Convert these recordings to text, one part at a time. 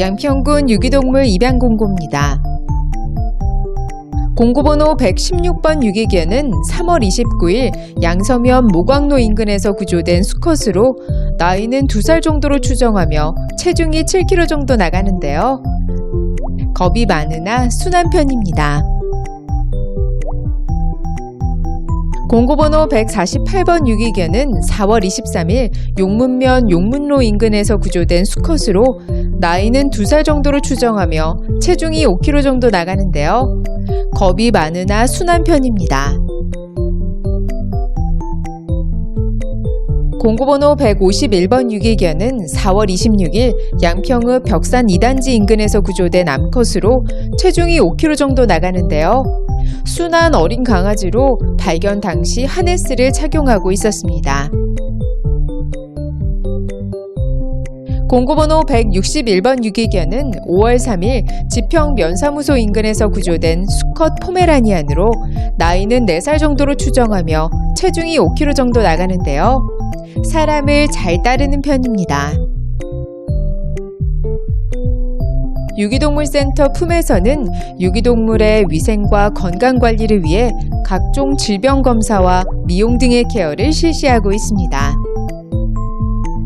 양평군 유기동물 입양 공고입니다. 공고번호 116번 유기견은 3월 29일 양서면 모광로 인근에서 구조된 수컷으로 나이는 2살 정도로 추정하며 체중이 7kg 정도 나가는데요. 겁이 많으나 순한 편입니다. 공고번호 148번 유기견은 4월 23일 용문면 용문로 인근에서 구조된 수컷으로 나이는 2살 정도로 추정하며 체중이 5kg 정도 나가는데요. 겁이 많으나 순한 편입니다. 공고번호 151번 유기견은 4월 26일 양평읍 벽산 2단지 인근에서 구조된 암컷으로 체중이 5kg 정도 나가는데요. 순한 어린 강아지로 발견 당시 하네스를 착용하고 있었습니다. 공고번호 161번 유기견은 5월 3일 지평 면사무소 인근에서 구조된 수컷 포메라니안으로 나이는 4살 정도로 추정하며 체중이 5kg 정도 나가는데요. 사람을 잘 따르는 편입니다. 유기동물센터 품에서는 유기동물의 위생과 건강 관리를 위해 각종 질병 검사와 미용 등의 케어를 실시하고 있습니다.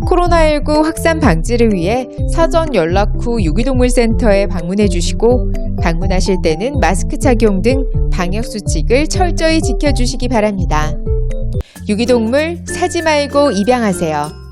코로나19 확산 방지를 위해 사전 연락 후 유기동물센터에 방문해 주시고 방문하실 때는 마스크 착용 등 방역 수칙을 철저히 지켜주시기 바랍니다. 유기동물 사지 말고 입양하세요.